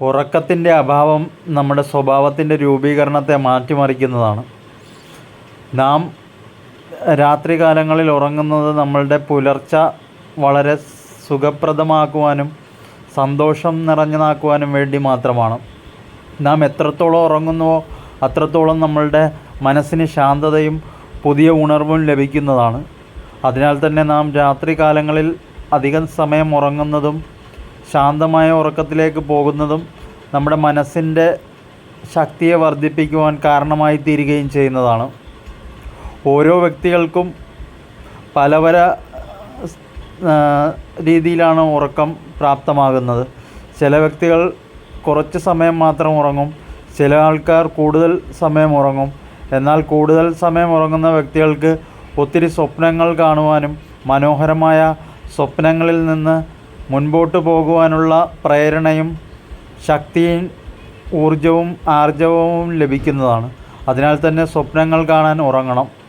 ഉറക്കത്തിന്റെ അഭാവം നമ്മുടെ സ്വഭാവത്തിന്റെ രൂപീകരണത്തെ മാറ്റിമറിക്കുന്നതാണ്. നാം രാത്രികാലങ്ങളിൽ ഉറങ്ങുന്നത് നമ്മളുടെ പുലർച്ച വളരെ സുഖപ്രദമാക്കുവാനും സന്തോഷം നിറഞ്ഞതാക്കുവാനും വേണ്ടി മാത്രമാണ്. നാം എത്രത്തോളം ഉറങ്ങുന്നുവോ അത്രത്തോളം നമ്മളുടെ മനസ്സിന് ശാന്തതയും പുതിയ ഉണർവും ലഭിക്കുന്നതാണ്. അതിനാൽ തന്നെ നാം രാത്രികാലങ്ങളിൽ അധികം സമയം ഉറങ്ങുന്നതും ശാന്തമായ ഉറക്കത്തിലേക്ക് പോകുന്നതും നമ്മുടെ മനസ്സിന്റെ ശക്തിയെ വർദ്ധിപ്പിക്കുവാൻ കാരണമായി തീരുകയും ചെയ്യുന്നതാണ്. ഓരോ വ്യക്തികൾക്കും പല പല രീതിയിലാണ് ഉറക്കം പ്രാപ്തമാകുന്നത്. ചില വ്യക്തികൾ കുറച്ച് സമയം മാത്രം ഉറങ്ങും ചില ആൾക്കാർ കൂടുതൽ സമയം ഉറങ്ങും. എന്നാൽ കൂടുതൽ സമയം ഉറങ്ങുന്ന വ്യക്തികൾക്ക് ഒത്തിരി സ്വപ്നങ്ങൾ കാണുവാനും മനോഹരമായ സ്വപ്നങ്ങളിൽ നിന്ന് മുൻപോട്ട് പോകുവാനുള്ള പ്രേരണയും ശക്തിയും ഊർജവും ആർജവവും ലഭിക്കുന്നതാണ്. അതിനാൽ തന്നെ സ്വപ്നങ്ങൾ കാണാൻ ഉറങ്ങണം.